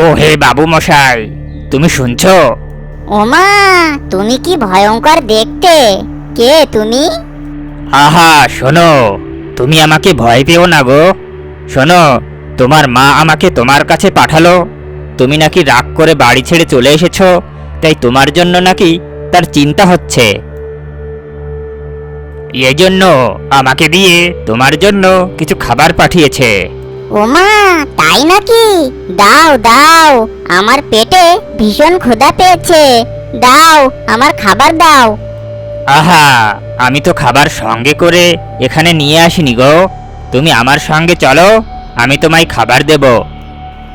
ও হে বাবু মশাই তুমি শুনছো? ওমা তুমি কি ভয়ঙ্কর দেখতে? কে তুমি? আহা শোনো তুমি আমাকে ভয় পেও না গো। শোনো তোমার মা আমাকে তোমার কাছে পাঠালো। তুমি নাকি রাগ করে বাড়ি ছেড়ে চলে এসেছ তাই তোমার জন্য নাকি তার চিন্তা হচ্ছে। এই জন্য আমাকে দিয়ে তোমার জন্য কিছু খাবার পাঠিয়েছে। ওমা তাই নাকি? দাও দাও আমার পেটে ভীষণ ক্ষুধা পেয়েছে। দাও আমার খাবার দাও। আহা আমি তো খাবার সঙ্গে করে এখানে নিয়ে আসিনি গো। তুমি আমার সঙ্গে চলো আমি তোমায় খাবার দেব।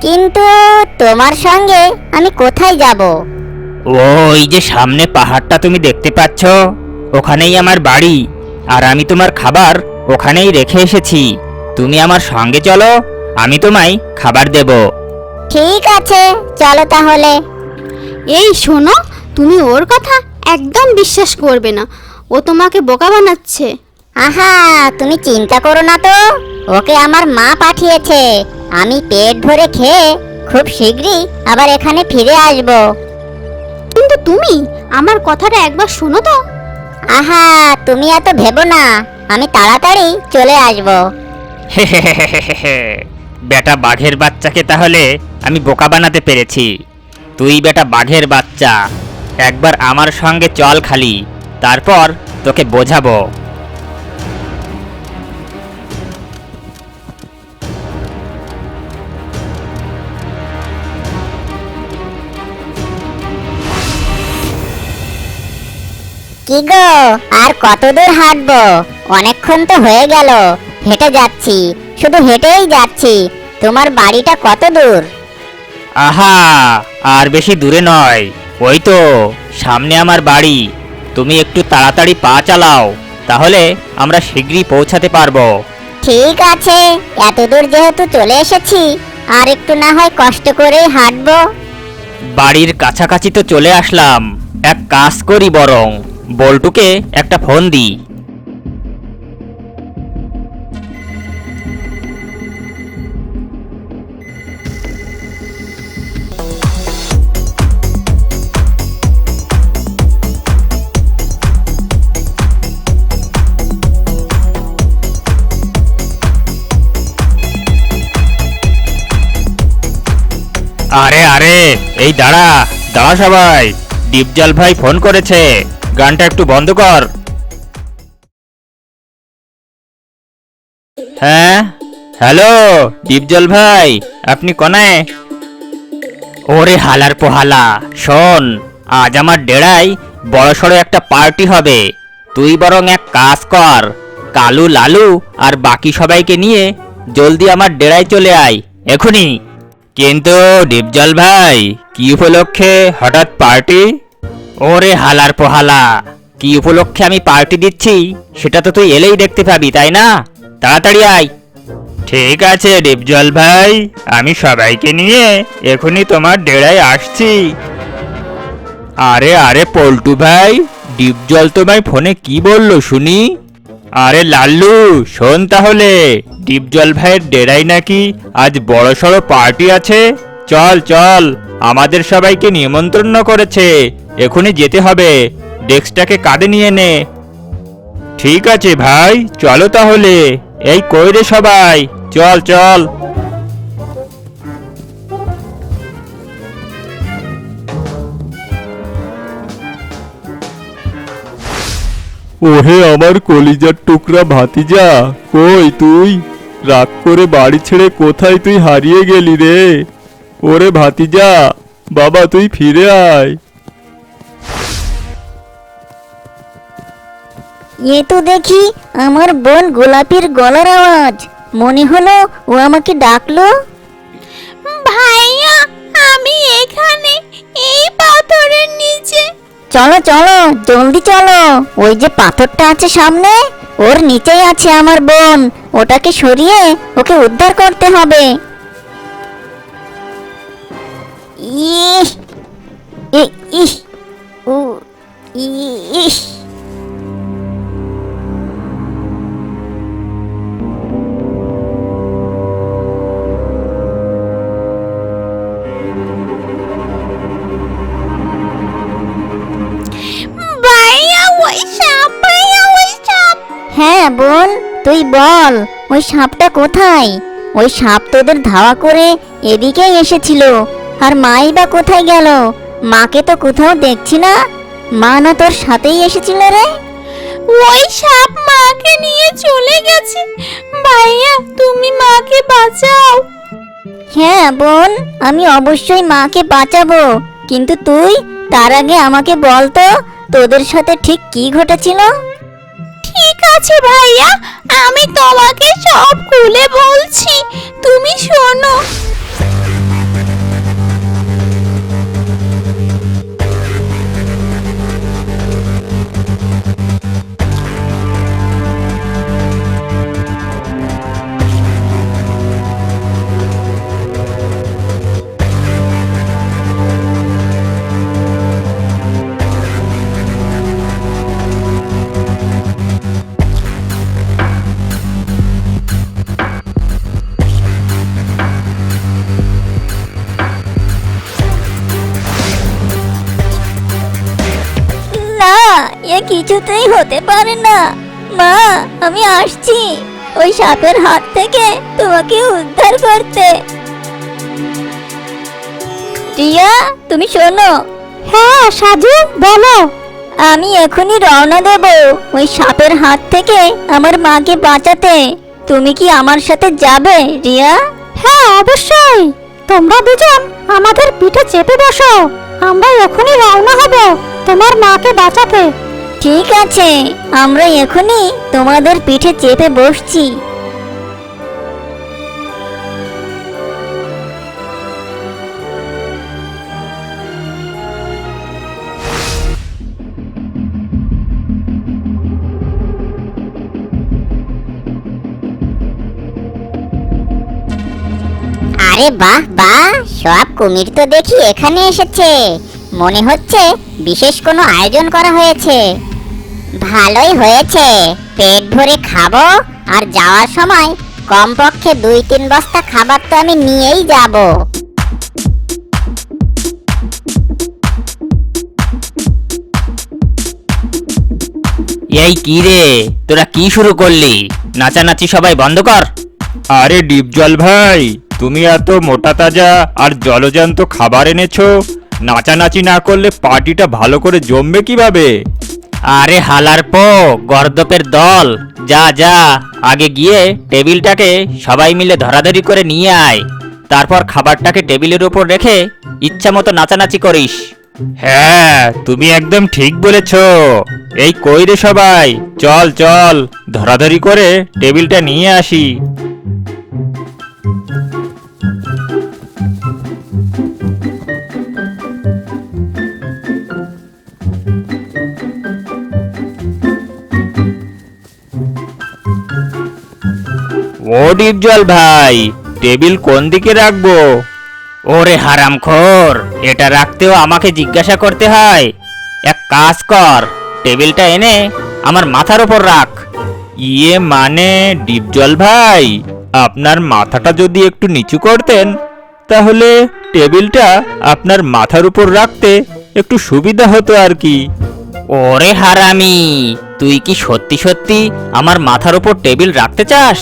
কিন্তু তোমার সঙ্গে আমি কোথায় যাব? ওই যে সামনে পাহাড়টা তুমি দেখতে পাচ্ছ ওখানেই আমার বাড়ি। আর আমি তোমার খাবার ওখানেই রেখে এসেছি। তুমি আমার সঙ্গে চলো আমি তোমায় খাবার দেব। ঠিক আছে চলো তাহলে। এই শোনো তুমি ওর কথা একদম বিশ্বাস করবে না। ও তোমাকে বোকা বানাচ্ছে। আহা তুমি চিন্তা করো না তো। ওকে আমার মা পাঠিয়েছে। আমি পেট ভরে খেয়ে খুব শীঘ্রই আবার এখানে ফিরে আসব। কিন্তু তুমি আমার কথাটা একবার শোনো তো। আহা তুমি এত ভেবো না। আমি তাড়াতাড়ি চলে আসব। বেটা বাঘের বাচ্চাকে তাহলে আমি বোকা বানাতে পেরেছি। তুই বেটা বাঘের বাচ্চা। একবার আমার সঙ্গে চল খালি। তারপর তোকে বোঝাবো। কি গো? আর কত দূর হাঁটবো? অনেকক্ষণ তো হয়ে গেল। হেঁটে যাচ্ছি শুধু হেঁটেই যাচ্ছি। তোমার বাড়িটা কত দূর? আহা আর বেশি দূরে নয়। ওই তো সামনে আমার বাড়ি। তুমি একটু তাড়াতাড়ি পা চালাও তাহলে আমরা শীঘ্রই পৌঁছাতে পারব। ঠিক আছে এত দূর যেহেতু চলে এসেছি আর একটু না হয় কষ্ট করেই হাঁটবো। বাড়ির কাছাকাছি তো চলে আসলাম। এক কাজ করি বরং বল্টুকে একটা ফোন দিই। আরে আরে, এই দাঁড়া দাঁড়া সবাই। ডিপজল ভাই ফোন করেছে। গানটা একটু বন্ধ কর। হ্যাঁ? হ্যালো ডিপজল ভাই, আপনি কোনায় ওরে হালার পোহালা, শোন, আজ আমার ডেড়াই বড়সড় একটা পার্টি হবে। তুই বরং এক কাজ কর, কালু, লালু আর বাকি সবাইকে নিয়ে জলদি আমার ডেড়ায় চলে আয় এখনই কিন্তু ডিপজল ভাই, কি উপলক্ষে হঠাৎ পার্টি? ওরে হালার পোহালা, কি উপলক্ষে আমি পার্টি দিচ্ছি, সেটা তো তুই এলেই দেখতে পাবি, তাই না? তাড়াতাড়ি আয়। ঠিক আছে ডিপজল ভাই, আমি সবাইকে নিয়ে এখনই তোমার ডেরায় আসছি। আরে আরে পল্টু ভাই, ডিপজল তোমায় ফোনে কি বলল শুনি? আরে লাল্লু, শোন তাহলে। ডিপজল ভাইয়ের ডেরাই নাকি আজ বড় বড়সড় পার্টি আছে? চল চল, আমাদের সবাইকে নিমন্ত্রণ করেছে, এখনই যেতে হবে। ডেস্কটাকে কাঁধে নিয়ে নে। ঠিক আছে ভাই, চলো তাহলে। এই কই রে সবাই? চল চল। ওহে আমার কলিজার টুকরা ভাতিজা কই তুই? রাগ করে বাড়ি ছেড়ে কোথায় তুই হারিয়ে গেলি রে? ওরে ভাতিজা বাবা তুই ফিরে আয়। এ তো দেখি আমার বোন গোলাপির গলার আওয়াজ। মনে হলো ও আমাকে ডাকলো। ভাইয়া আমি চলো চলো, জলদি চলো। ওই যে পাথরটা আছে সামনে, ওর নিচেই আছে আমার বোন। ওটাকে সরিয়ে ওকে উদ্ধার করতে হবে। ইস ইস উ ইস বল ওই সাপটা কোথায়? ওই সাপ তোদের ধাওয়া করে এদিকেই এসেছিল। আর মাই বা কোথায় গেল? মাকে তো কোথাও দেখছি না। মা না তোর সাথেই এসেছিল রে? ওই সাপ মাকে নিয়ে চলে গেছে। ভাইয়া তুমি মাকে বাঁচাও। হ্যাঁ বোন আমি অবশ্যই মাকে বাঁচাবো। কিন্তু তুই তার আগে আমাকে বল তো তোদের সাথে ঠিক কি ঘটেছিল? আছে ভাইয়া আমি তোমাকে সব খুলে বলছি। তুমি শোনো। কিছুতেই হতে পারে না। মা আমি আসছি। ওই সাপের হাত থেকে তোমাকে উদ্ধার করতে। রিয়া তুমি শোনো। হ্যাঁ সাজু বলো। আমি এখনই রওনা দেব। ওই সাপের হাত থেকে আমার মাকে বাঁচাতে। তুমি কি আমার সাথে যাবে রিয়া? হ্যাঁ অবশ্যই। তোমরা দুজন আমাদের পিঠে চেপে বসো। আমরা এখনই রওনা হব তোমার মাকে বাঁচাতে। ঠিক আছে, আমরা এখনই তোমাদের পিঠে চেপে বসছি। আরে বাহ বাহ, সব কুমির তো দেখি এখানে এসেছে। মনে হচ্ছে বিশেষ কোনো আয়োজন করা হয়েছে। ভালোই হয়েছে। পেট ভরে খাব আর যাওয়ার সময় কমপক্ষে দুই তিন বস্তা খাবার তো আমি নিয়েই যাব। এই কি রে? তোরা কি শুরু করলি? নাচানাচি সবাই বন্ধ কর। আরে ডিপজল ভাই তুমি এত মোটা তাজা আর জলজান্ত খাবার এনেছো। নাচানাচি না করলে পার্টিটা ভালো করে জমবে কীভাবে? আরে হালার পো, গর্দপের দল। যা যা। আগে গিয়ে টেবিলটাকে সবাই মিলে ধরাধরি করে নিয়ে আয়। তারপর খাবারটাকে টেবিলের উপর রেখে ইচ্ছা মতো নাচানাচি করিস। হ্যাঁ তুমি একদম ঠিক বলেছ। এই কই রে সবাই? চল চল। ধরাধরি করে টেবিলটা নিয়ে আসি। ও ডিপজল ভাই, টেবিল কোন দিকে রাখব? ওরে হারামখোর এটা রাখতেও আমাকে জিজ্ঞাসা করতে হয়। এক কাজ কর, টেবিলটা এনে আমার মাথার ওপর রাখ। ইয়ে মানে ডিপজল ভাই, আপনার মাথাটা যদি একটু নিচু করতেন, তাহলে টেবিলটা আপনার মাথার উপর রাখতে একটু সুবিধা হতো আর কি। ওরে হারামি, তুই কি সত্যি সত্যি আমার মাথার ওপর টেবিল রাখতে চাস?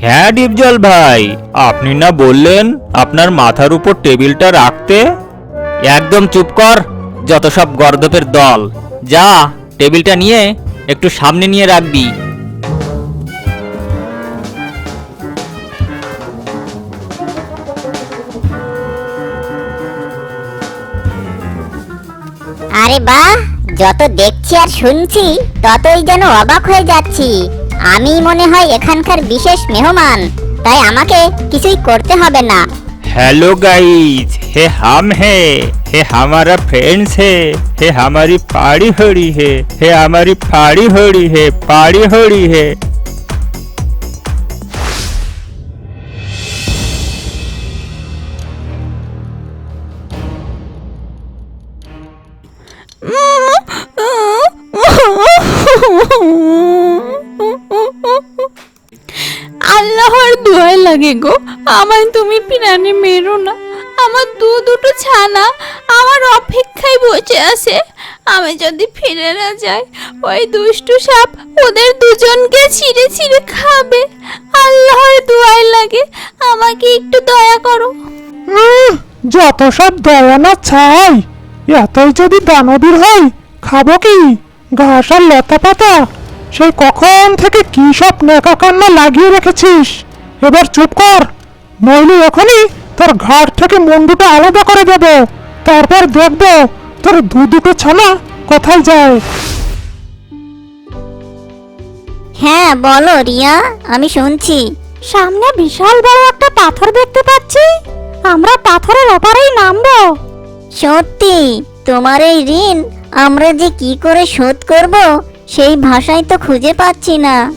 হ্যাঁ ডিপজল ভাই। আপনি না বললেন আপনার মাথার উপর টেবিলটা রাখতে? একদম চুপ কর, যত সব গর্দপের দল। যা, টেবিলটা নিয়ে একটু সামনে নিয়ে রাখবি। আরে বাহ, যত দেখছি আর শুনছি, ততই যেন অবাক হয়ে যাচ্ছি। আমি মনে হয় এখানকার বিশেষ মেহমান তাই আমাকে কিছুই করতে হবে না हेलो गाइस हे हम है हे हमारा फ्रेंड्स है हे हमारी पाड़ी होड़ी है हे हमारी पाड़ी होड़ी है पाड़ी होड़ी है লাগে গো। আমায় তুমি প্রাণে মেরো না। আমার দু দুটো ছানা আমার অপেক্ষায় বসে আছে। আমি যদি ফিরে না যাই, ওই দুষ্টু সাপ ওদের দুজনকে ছিঁড়ে ছিঁড়ে খাবে। আল্লাহর দোয়াই লাগে, আমাকে একটু দয়া করো। যত সব দয়া না চাই, এতই যদি দানবীর হয় খাব কি? ঘাস আর লতা পাতা সেই কখন থেকে কি সব নেকা কান্না লাগিয়ে রেখেছিস? এবার চুপ কর। নইলে এখনই তোর ঘাট থেকে মুন্ডুটা আলাদা করে দেব। তারপর দেখব তোর দু দুটো ছানা কোথায় যায়। হ্যাঁ বলো রিয়া আমি শুনছি। সামনে বিশাল বড় একটা পাথর দেখতে পাচ্ছি। আমরা পাথরের ওপারেই নামবো। সত্যি তোমার এই ঋণ আমরা যে কি করে শোধ করব সেই ভাষাই তো খুঁজে পাচ্ছি না।